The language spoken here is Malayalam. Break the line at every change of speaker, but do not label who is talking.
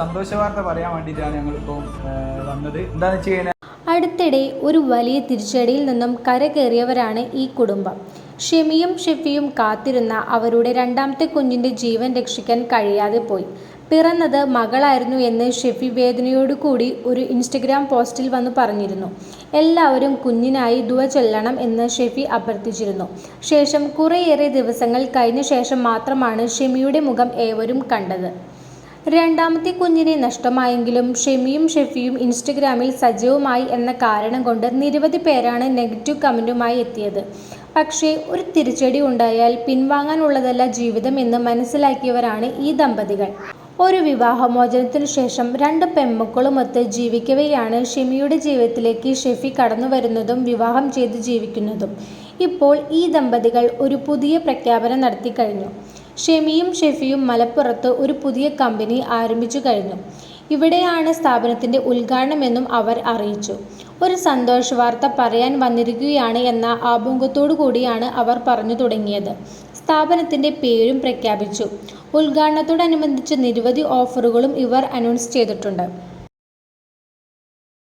സന്തോഷ വാർത്ത പറയാൻ വേണ്ടിയിട്ടാണ് ഞങ്ങളിപ്പോൾ വന്നത്. എന്താണെന്ന് വെച്ച് കഴിഞ്ഞാൽ
അടുത്തിടെ ഒരു വലിയ തിരിച്ചടിയിൽ നിന്നും കരകയറിയവരാണ് ഈ കുടുംബം. ഷെമിയും ഷെഫിയും കാത്തിരുന്ന അവരുടെ രണ്ടാമത്തെ കുഞ്ഞിന്റെ ജീവൻ രക്ഷിക്കാൻ കഴിയാതെ പോയി. പിറന്നത് മകളായിരുന്നു എന്ന് ഷെഫി വേദനയോടുകൂടി ഒരു ഇൻസ്റ്റഗ്രാം പോസ്റ്റിൽ വന്ന് പറഞ്ഞിരുന്നു. എല്ലാവരും കുഞ്ഞിനായി ദുവ ചൊല്ലണം എന്ന് ഷെഫി അഭ്യർത്ഥിച്ചിരുന്നു. ശേഷം കുറേയേറെ ദിവസങ്ങൾ കഴിഞ്ഞ ശേഷം മാത്രമാണ് ഷെമിയുടെ മുഖം ഏവരും കണ്ടത്. രണ്ടാമത്തെ കുഞ്ഞിനെ നഷ്ടമായെങ്കിലും ഷെമിയും ഷെഫിയും ഇൻസ്റ്റഗ്രാമിൽ സജീവമായി എന്ന കാരണം കൊണ്ട് നിരവധി പേരാണ് നെഗറ്റീവ് കമന്റുമായി എത്തിയത്. പക്ഷേ ഒരു തിരിച്ചടി ഉണ്ടായാൽ പിൻവാങ്ങാനുള്ളതല്ല ജീവിതം എന്ന് മനസ്സിലാക്കിയവരാണ് ഈ ദമ്പതികൾ. ഒരു വിവാഹമോചനത്തിനു ശേഷം രണ്ട് പെൺമക്കളുമൊത്ത് ജീവിക്കവെയാണ് ഷെമിയുടെ ജീവിതത്തിലേക്ക് ഷെഫി കടന്നു വരുന്നതും വിവാഹം ചെയ്ത് ജീവിക്കുന്നതും. ഇപ്പോൾ ഈ ദമ്പതികൾ ഒരു പുതിയ പ്രഖ്യാപനം നടത്തി കഴിഞ്ഞു ഷെമിയും ഷെഫിയും മലപ്പുറത്ത് ഒരു പുതിയ കമ്പനി ആരംഭിച്ചു കഴിഞ്ഞു. ഇവിടെയാണ് സ്ഥാപനത്തിന്റെ ഉദ്ഘാടനമെന്നും അവർ അറിയിച്ചു. ഒരു സന്തോഷ വാർത്ത പറയാൻ വന്നിരിക്കുകയാണ് എന്ന ആഭംഗത്തോടു കൂടിയാണ് അവർ പറഞ്ഞു തുടങ്ങിയത്. സ്ഥാപനത്തിന്റെ പേരും പ്രഖ്യാപിച്ചു. ഉദ്ഘാടനത്തോടനുബന്ധിച്ച് നിരവധി ഓഫറുകളും ഇവർ അനൗൺസ് ചെയ്തിട്ടുണ്ട്.